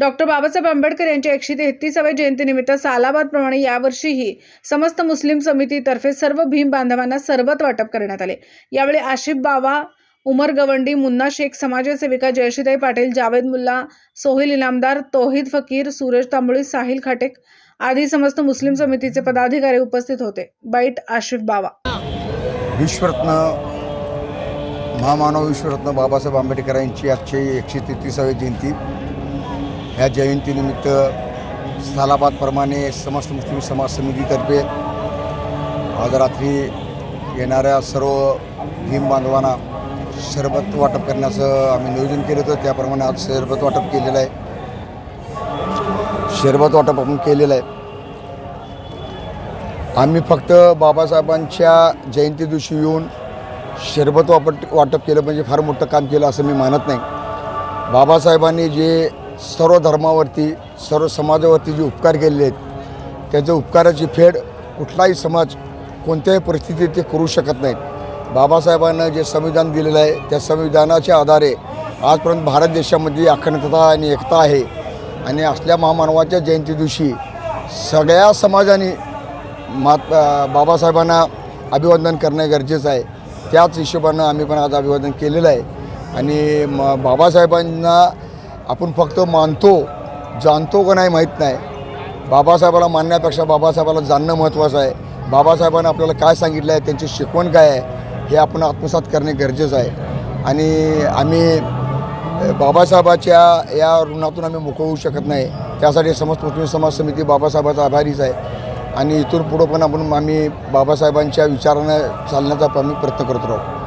Doctor Babasaheb Ambedkar यांच्या एकशे तेहतीसाव्या जयंतीनिमित्त सालाबादप्रमाणे यावर्षीही समस्त मुस्लिम समितीतर्फे सर्व भीम बांधवांना सरबत वाटप करण्यात आले. यावेळी आशिफ बाबा उमर गवंडी मुन्ना शेख समाजसेविका जयश्रीताई पाटील जावेद मुल्ला सोहेल इनामदार तोहिद फकीर सुरेश तांबोळी साहिल खाटेक आदी समस्त मुस्लिम समितीचे पदाधिकारी उपस्थित होते. बाईट आशिफ बाबा विश्वरत्न महामानव विश्वरत्न बाबासाहेब आंबेडकर यांची आजची एकशे तेहतीसावी जयंती ह्या जयंतीनिमित्त सालाबादप्रमाणे समस्त मुस्लिम समाज समितीतर्फे आज रात्री येणाऱ्या सर्व भीम बांधवांना सरबत वाटप करण्याचं आम्ही नियोजन केलं होतं. त्याप्रमाणे आज सरबत वाटप केलेलं आहे. शरबत वाटप आपण केलेलं आहे. आम्ही फक्त बाबासाहेबांच्या जयंती दिवशी येऊन शरबत वापट वाटप केलं म्हणजे फार मोठं काम केलं असं मी मानत नाही. बाबासाहेबांनी जे सर्व धर्मावरती सर्व समाजावरती जे उपकार केलेले आहेत त्याच्या उपकाराची फेड कुठलाही समाज कोणत्याही परिस्थितीत ते करू शकत नाहीत. बाबासाहेबांना जे संविधान दिलेलं आहे त्या संविधानाच्या आधारे आजपर्यंत भारत देशामध्ये अखंडता आणि एकता आहे. आणि असल्या महामानवाच्या जयंती दिवशी सगळ्या समाजाने मात बाबासाहेबांना अभिवादन करणं गरजेचं आहे. त्याच हिशोबानं आम्ही पण आज अभिवादन केलेलं आहे. आणि म बाबासाहेबांना आपण फक्त मानतो जाणतो का नाही माहीत नाही. बाबासाहेबाला मानण्यापेक्षा बाबासाहेबाला जाणणं महत्त्वाचं आहे. बाबासाहेबांना आपल्याला काय सांगितलं आहे त्यांची शिकवण काय आहे हे आपण आत्मसात करणे गरजेचं आहे. आणि आम्ही बाबासाहेबाच्या या ऋणातून आम्ही मोकळ शकत नाही. त्यासाठी समस्त मुस्लिम समाज समिती बाबासाहेबाचा आभारीच आहे. आणि इथून पुढं पण आपण आम्ही बाबासाहेबांच्या विचारानं चालण्याचा आम्ही प्रयत्न करत राहू.